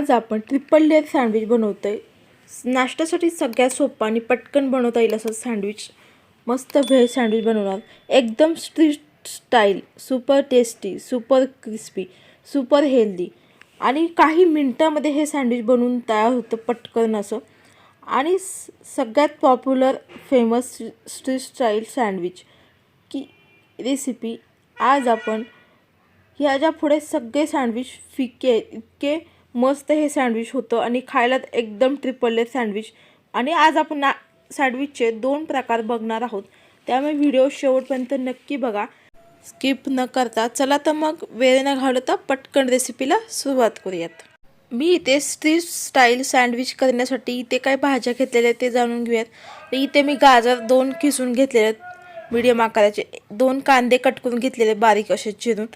आज आपण triple layer sandwich बनवतो आहे नाश्त्यासाठी सगळ्यात सोपा आणि पटकन बनवता येईल असं सँडविच मस्त व्हेज सँडविच बनवणार. एकदम street style super tasty super crispy super healthy आणि काही मिनटामध्ये हे सँडविच बनवून तयार होतं पटकन असं. आणि स- सगळ्यात popular famous street style sandwich की रेसिपी आज आपण ह्याच्या पुढे सगळे सँडविच फिके इतके मस्त हे सँडविच होतं आणि खायला एकदम ट्रिपलले सँडविच. आणि आज आपण ना सँडविचचे दोन प्रकार बघणार आहोत. त्यामुळे व्हिडिओ शेवटपर्यंत नक्की बघा. स्किप न करता चला तर मग वेळ न घालवता पटकन रेसिपीला सुरुवात करूयात. मी इथे स्ट्रीट स्टाईल सँडविच करण्यासाठी इथे काय भाज्या घेतलेल्या आहेत ते जाणून घेऊयात. तर इथे मी गाजर दोन किसून घेतलेले आहेत. मीडियम आकाराचे. दोन कांदे कट करून घेतलेले बारीक असे चिरून.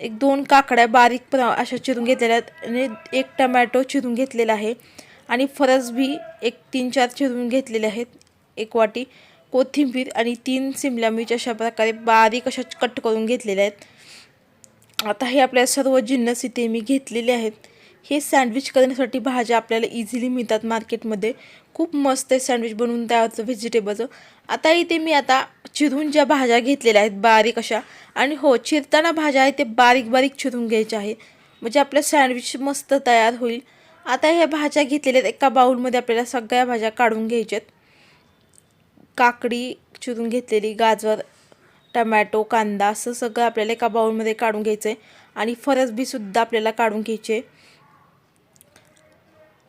एक दोन काकड्या बारीक प्र अशा चिरून घेतलेल्या आहेत आणि एक टमॅटो चिरून घेतलेला आहे. आणि फरसबी एक तीन चार चिरून घेतलेले आहेत एक वाटी. कोथिंबीर आणि तीन सिमला मिरची अशा प्रकारे बारीक अशा कट करून घेतलेल्या आहेत. आता हे आपल्या सर्व जिन्नस इथे मी घेतलेले आहेत. हे सँडविच करण्यासाठी भाज्या आपल्याला इझिली मिळतात मार्केटमध्ये. खूप मस्त आहे सँडविच बनवून तयार होतं व्हेजिटेबलचं आता इथे मी आता चिरून ज्या भाज्या घेतलेल्या आहेत बारीक अशा आणि हो चिरताना भाज्या आहेत ते बारीक बारीक चिरून घ्यायच्या आहे. म्हणजे आपलं सँडविच मस्त तयार होईल. आता ह्या भाज्या घेतलेल्या आहेत एका बाउलमध्ये आपल्याला सगळ्या भाज्या काढून घ्यायच्यात काकडी चिरून घेतलेली गाजर टमॅटो कांदा असं सगळं आपल्याला एका बाउलमध्ये काढून घ्यायचं आहे आणि फरसबीसुद्धा आपल्याला काढून घ्यायचे आहे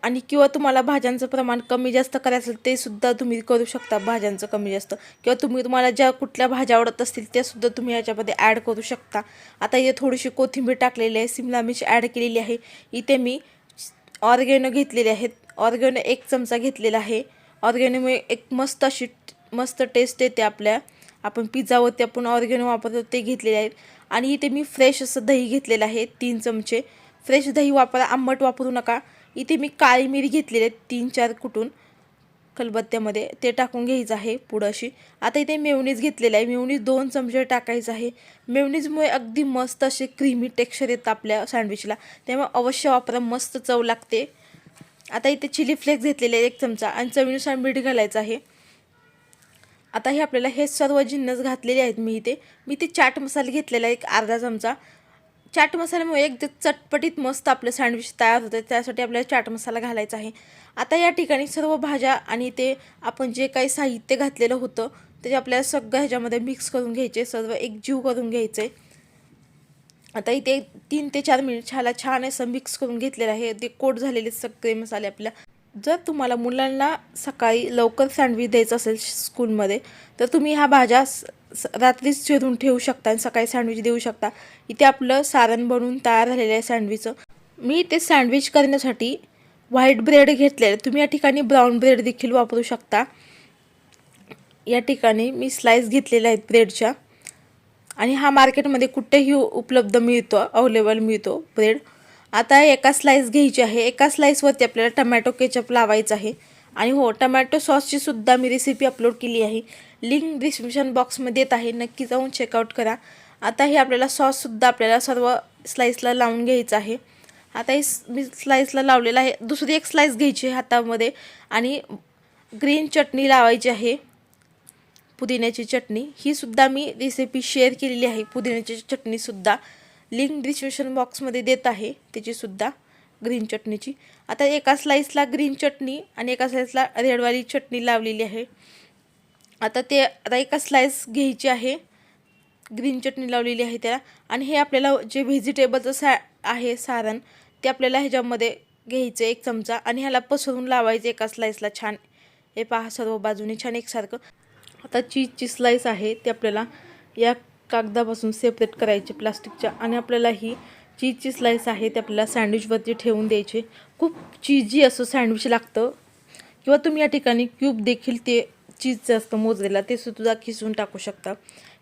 आणि किंवा तुम्हाला भाज्यांचं प्रमाण कमी जास्त करायचं असेल ते सुद्धा तुम्ही करू शकता भाज्यांचं कमी जास्त. किंवा तुम्ही तुम्हाला ज्या कुठल्या भाज्या आवडत असतील त्यासुद्धा तुम्ही याच्यामध्ये ॲड करू शकता. आता इथे थोडीशी कोथिंबीर टाकलेली आहे सिमला मिरची ॲड केलेली आहे. इथे मी ऑर्गेनो घेतलेले आहेत. ऑर्गेनो एक चमचा घेतलेला आहे. ऑर्गेनोमुळे एक मस्त अशी मस्त टेस्ट येते आपल्या. आपण पिझ्झावरती आपण ऑर्गेनो वापरतो ते घेतलेले आहेत. आणि इथे मी फ्रेश असं दही घेतलेलं आहे तीन चमचे. फ्रेश दही वापरा आंबट वापरू नका. इथे मी काळी मिरी घेतलेली आहे तीन चार कुटून खलबत्त्यामध्ये ते टाकून घ्यायचं आहे पुढं अशी. आता इथे मेवणीज घेतलेलं आहे. मेवणीज दोन चमचे टाकायचं आहे. मेवणीजमुळे अगदी मस्त असे क्रीमी टेक्स्चर येतं आपल्या सँडविचला त्यामुळे अवश्य वापरा. मस्त चव लागते. आता इथे चिली फ्लेक्स घेतलेले आहे एक चमचा. आणि चवीनुसार मीठ घालायचं आहे. आता हे आपल्याला हे सर्व जिन्नस घातलेले आहेत मी इथे. मी इथे चाट मसाला घेतलेला आहे एक अर्धा चमचा. चाट मसाल्यामुळे एक ते चटपटीत मस्त आपलं सँडविच तयार होतं त्यासाठी आपल्याला चाट मसाला घालायचा आहे. आता या ठिकाणी सर्व भाज्या आणि ते आपण जे काही साहित्य घातलेलं होतं ते आपल्याला सगळं ह्याच्यामध्ये मिक्स करून घ्यायचे. सर्व एकजीव करून घ्यायचे. आता इथे तीन ते चार मिनिट छाला छान असं मिक्स करून घेतलेलं आहे. ते कोट झालेले सगळे मसाले आपल्या. जर तुम्हाला मुलांना सकाळी लवकर सँडविच द्यायचं असेल स्कूलमध्ये तर तुम्ही ह्या भाज्या रात्रीच चिरून ठेवू शकता आणि सकाळी सँडविच देऊ शकता. इथे आपलं सारण बनवून तयार झालेलं आहे सँडविचचं. मी ते सँडविच करण्यासाठी व्हाईट ब्रेड घेतलेलं आहे. तुम्ही या ठिकाणी ब्राऊन ब्रेड देखील वापरू शकता. या ठिकाणी मी स्लाईस घेतलेल्या आहेत ब्रेडच्या. आणि हा मार्केटमध्ये कुठेही उपलब्ध मिळतो अवेलेबल मिळतो ब्रेड. आता एका स्लाईस घ्यायची आहे. एका स्लाईसवरती आपल्याला टमॅटो केचप लावायचं आहे. आणि हो टमॅटो सॉसची सुद्धा मी रेसिपी अपलोड केली आहे. लिंक डिस्क्रिप्शन बॉक्समध्ये येत आहे. नक्की जाऊन चेकआउट करा. आता हे आपल्याला सॉससुद्धा आपल्याला सर्व स्लाईसला लावून घ्यायचं आहे. आता हे मी स्लाईसला लावलेलं आहे. दुसरी एक स्लाईस घ्यायची आहे हातामध्ये. आणि ग्रीन चटणी लावायची आहे. पुदिन्याची चटणी. ही सुद्धा मी रेसिपी शेअर केलेली आहे. पुदिन्याची चटणीसुद्धा लिंक डिस्क्रिप्शन बॉक्समध्ये देत आहे. त्याचीसुद्धा ग्रीन चटणीची. आता एका स्लाईसला ग्रीन चटणी आणि एका स्लाईसला रेडवाली चटणी लावलेली आहे. आता ते आता एका स्लाईस घ्यायची आहे. ग्रीन चटणी लावलेली आहे त्याला. आणि हे आपल्याला जे व्हेजिटेबलचं सा आहे सारण ते आपल्याला ह्याच्यामध्ये घ्यायचं एक चमचा आणि ह्याला पसरून लावायचं एका स्लाईसला छान. हे पहा सर्व बाजूने छान एकसारखं. आता चीजची स्लाईस आहे ते आपल्याला या कागदापासून सेपरेट करायची प्लास्टिकच्या आणि आपल्याला ही चीजची स्लाईस आहे ते आपल्याला सँडविचवरती ठेवून द्यायचे. खूप चीजी असं सँडविच लागतं. किंवा तुम्ही या ठिकाणी क्यूब देखील ते चीजचं असतं मोजलेला ते सुद्धा किसून टाकू शकता.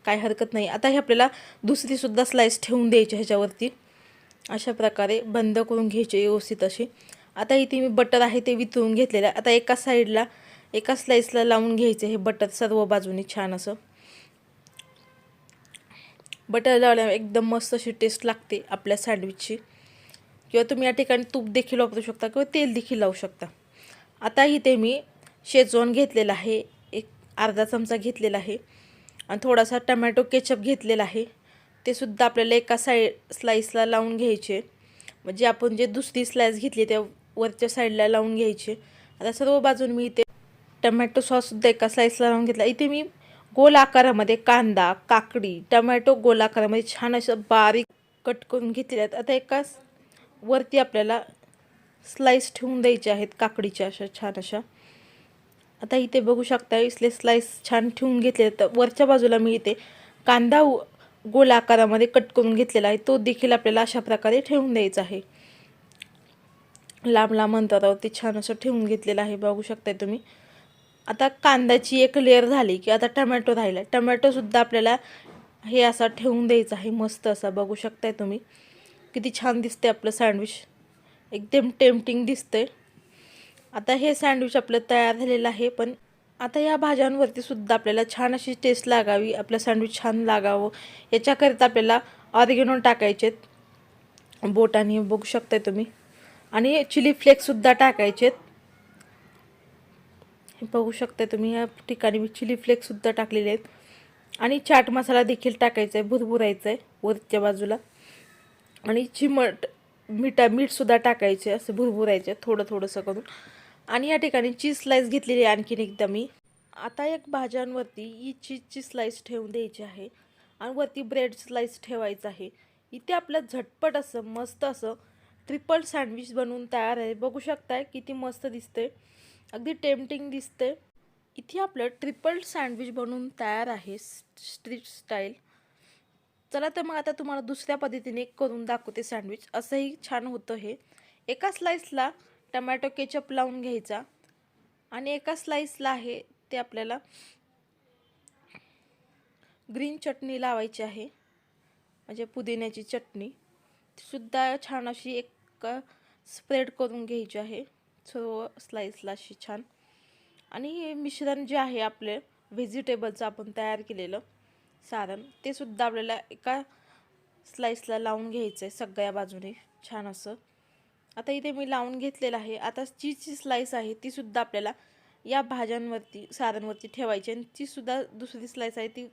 काय हरकत नाही. आता हे आपल्याला दुसरीसुद्धा स्लाईस ठेवून द्यायची ह्याच्यावरती. अशा प्रकारे बंद करून घ्यायचे व्यवस्थित असे. आता इथे मी बटर आहे ते वितळून घेतलेलं आहे. आता एका साईडला एका स्लाईसला लावून घ्यायचं हे बटर सर्व बाजूनी छान असं. बटर लावल्यावर एकदम मस्त अशी टेस्ट लागते आपल्या सँडविचची किंवा तुम्ही या ठिकाणी तूप देखील वापरू शकता किंवा तेल देखील लावू शकता. आता इथे मी शेजवान घेतलेला आहे. एक अर्धा चमचा घेतलेला आहे. आणि थोडासा टमॅटो केचप घेतलेला आहे. ते सुद्धा आपल्याला एका साईड स्लाईसला लावून घ्यायचे. म्हणजे आपण जे दुसरी स्लाईस घेतली त्या वरच्या साईडला लावून घ्यायचे. आता सर्व बाजून मी इथे टमॅटो सॉससुद्धा एका स्लाईसला लावून घेतला. इथे मी गोल आकारामध्ये कांदा काकडी टमॅटो गोल आकारामध्ये छान असं बारीक कट करून घेतलेल्या आहेत. आता एका वरती आपल्याला स्लाईस ठेवून द्यायचे आहेत काकडीच्या अशा छान अशा. आता इथे बघू शकता इसले स्लाईस छान ठेवून घेतले तर वरच्या बाजूला मी इथे कांदा गोल आकारामध्ये कट करून घेतलेला आहे. तो देखील आपल्याला अशा प्रकारे ठेवून द्यायचा आहे. लांब लांब अंतरावरती छान असं ठेवून घेतलेलं आहे. बघू शकताय तुम्ही. आता कांद्याची एक लेअर झाली की आता टमॅटो राहिला. टमॅटोसुद्धा आपल्याला हे असा ठेवून द्यायचा आहे मस्त असा. बघू शकताय तुम्ही. किती छान दिसते आपलं सँडविच. एकदम टेम्पटिंग दिसते आता हे सँडविच आपलं तयार झालेलं आहे पण आता या भाज्यांवरती सुद्धा आपल्याला छान अशी टेस्ट लागावी आपलं सँडविच छान लागावं. याच्याकरिता आपल्याला ऑरिगेनो टाकायचेत. बोटाने बघू शकताय तुम्ही. आणि चिली फ्लेक्ससुद्धा टाकायचेत. बघू शकता तुम्ही. या ठिकाणी मी चिली फ्लेक्ससुद्धा टाकलेले आहेत. आणि चाट मसाला देखील टाकायचा आहे भुरभुरायचा आहे वरच्या बाजूला. आणि चिमट मिठा मीठसुद्धा टाकायचे असं भुरभुरायचे थोडं थोडंसं करून. आणि या ठिकाणी चीज स्लाईस घेतलेली आहे आणखीन एकदा मी. आता एक भाज्यांवरती ही चीजची स्लाईस ठेवून द्यायची आहे. आणि वरती ब्रेड स्लाईस ठेवायचं आहे. इथे आपलं झटपट असं मस्त असं ट्रिपल सँडविच बनवून तयार आहे. बघू शकताय किती मस्त दिसते अगदी टेम्पटिंग दिसते इथे आपलं ट्रिपल सँडविच बनवून तयार आहे स्ट्रीट स्टाईल चला तर मग आता तुम्हाला दुसऱ्या पद्धतीने करून दाखवते सँडविच असंही छान होतं हे. एका स्लाईसला टमॅटो केचप लावून घ्यायचा. आणि एका स्लाईसला आहे ते आपल्याला ग्रीन चटणी लावायची आहे. म्हणजे पुदिन्याची चटणी. सुद्धा छान अशी एक स्प्रेड करून घ्यायची आहे. सर्व स्लाईसला अशी छान. आणि हे मिश्रण जे आहे आपले व्हेजिटेबलचं आपण तयार केलेलं सारण ते सुद्धा आपल्याला एका स्लाईसला लावून घ्यायचं आहे सगळ्या बाजूने. छान असं. आता इथे मी लावून घेतलेलं आहे. आता चीजची स्लाईस आहे ती सुद्धा आपल्याला या भाज्यांवरती सारणवरती ठेवायची आणि तीसुद्धा दुसरी स्लाईस आहे ती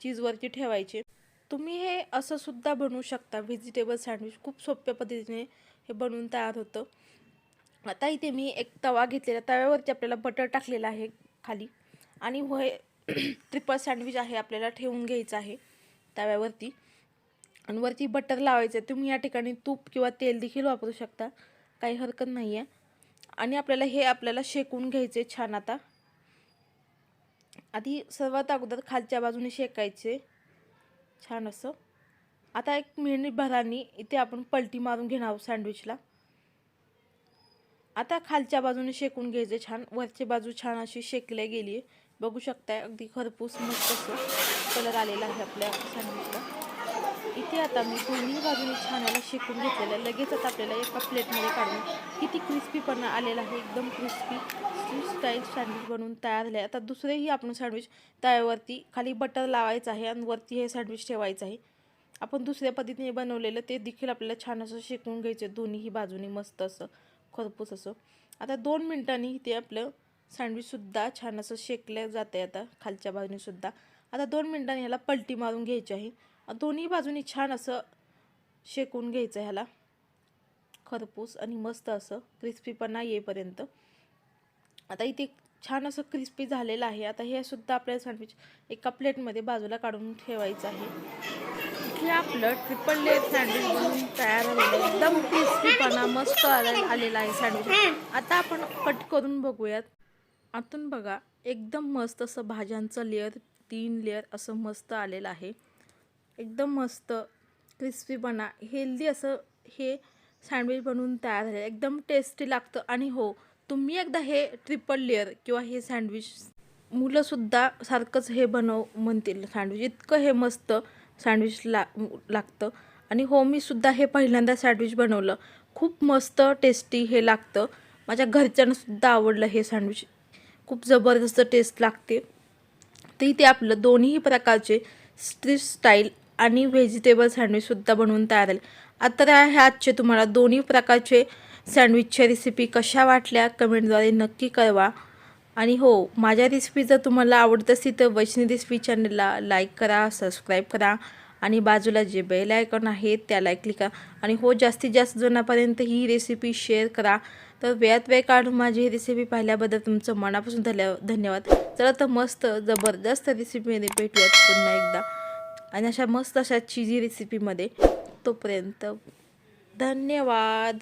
चीजवरती ठेवायची. तुम्ही हे असं सुद्धा बनवू शकता. व्हेजिटेबल सँडविच खूप सोप्या पद्धतीने हे बनवून तयार होतं. आता इथे मी एक तवा घेतलेला तव्यावरती आपल्याला बटर टाकलेलं आहे खाली. आणि व हे ट्रिपल सँडविच आहे आपल्याला ठेवून घ्यायचं आहे तव्यावरती. आणि वरती बटर लावायचं आहे. तुम्ही या ठिकाणी तूप किंवा तेल देखील वापरू शकता. काही हरकत नाही आहे आणि आपल्याला हे आपल्याला शेकून घ्यायचे छान आता. आधी सर्वात अगोदर खालच्या बाजूने शेकायचे. छान असं. आता एक मिनिट भरानी इथे आपण पलटी मारून घेणार आहोत सँडविचला आता खालच्या बाजूने शेकून घ्यायचे छान. वरची बाजू छान अशी शेकल्या गेली. आहे बघू शकताय अगदी खरपूस मस्त असं कलर आलेला आहे आपल्या सँडविचला इथे आता मी दोन्ही बाजूने छान याला शेकून घेतलेलं आहे. लगेच आता आपल्याला एका प्लेटमध्ये काढून किती क्रिस्पीपणा आलेला आहे. एकदम क्रिस्पी स्टाईल सँडविच बनवून तयार झाले आता दुसरेही आपण सँडविच तव्यावरती खाली बटर लावायचं आहे आणि वरती हे सँडविच ठेवायचं आहे. आपण दुसऱ्या पद्धतीने बनवलेलं ते देखील आपल्याला छान असं शेकून घ्यायचं दोन्हीही बाजूने मस्त असं. खरपूस असं. आता दोन मिनटांनी ते आपलं सँडविचसुद्धा छान असं शेकलं जातं आहे आता खालच्या बाजूनेसुद्धा आता दोन मिनटांनी ह्याला पलटी मारून घ्यायची आहे. दोन्ही बाजूनी छान असं शेकून घ्यायचं ह्याला. खरपूस आणि मस्त असं क्रिस्पीपणा येईपर्यंत. आता इथे छान असं क्रिस्पी झालेलं आहे. आता हे सुद्धा आपल्या सँडविच एका प्लेटमध्ये बाजूला काढून ठेवायचं आहे. हे आपलं ट्रिपल लेअर सँडविच बनवून तयार होतं एकदम क्रिस्पीपणा मस्त आलेला आहे सँडविच आता आपण कट करून बघूयात. आतून बघा एकदम मस्त असं भाज्यांचं लेअर तीन लेअर असं मस्त आलेलं आहे. एकदम मस्त क्रिस्पीपणा हेल्दी असं हे सँडविच बनवून तयार झालं एकदम टेस्टी लागतं. आणि हो तुम्ही एकदा हे ट्रिपल लेअर किंवा हे सँडविच मुलंसुद्धा सारखंच हे बनव म्हणतील सँडविच इतकं हे मस्त सँडविच ला लागतं. आणि हो मी सुद्धा हे पहिल्यांदा सँडविच बनवलं. खूप मस्त टेस्टी हे लागतं. माझ्या घरच्यांनासुद्धा आवडलं हे सँडविच. खूप जबरदस्त टेस्ट लागते. तर इथे आपलं दोन्ही प्रकारचे स्ट्रीट स्टाईल आणि व्हेजिटेबल सँडविचसुद्धा बनवून तयार आले आता ह्या आजचे तुम्हाला दोन्ही प्रकारचे सँडविचच्या रेसिपी कशा वाटल्या कमेंटद्वारे नक्की कळवा. आणि हो माझ्या रेसिपी जर तुम्हाला आवडत असतील तर वैष्णवी रेसिपी चॅनलला लाईक करा सबस्क्राईब करा आणि बाजूला जे बेल आयकॉन आहे त्याला क्लिक करा. आणि हो जास्तीत जास्त जणांपर्यंत ही रेसिपी शेअर करा. तर वेळात वेळ काढून माझी ही रेसिपी पाहिल्याबद्दल तुमचं मनापासून धन्य धन्यवाद. चला तर मस्त जबरदस्त रेसिपीमध्ये भेटूयात पुन्हा एकदा. आणि अशा मस्त अशा चिजी रेसिपीमध्ये तोपर्यंत धन्यवाद.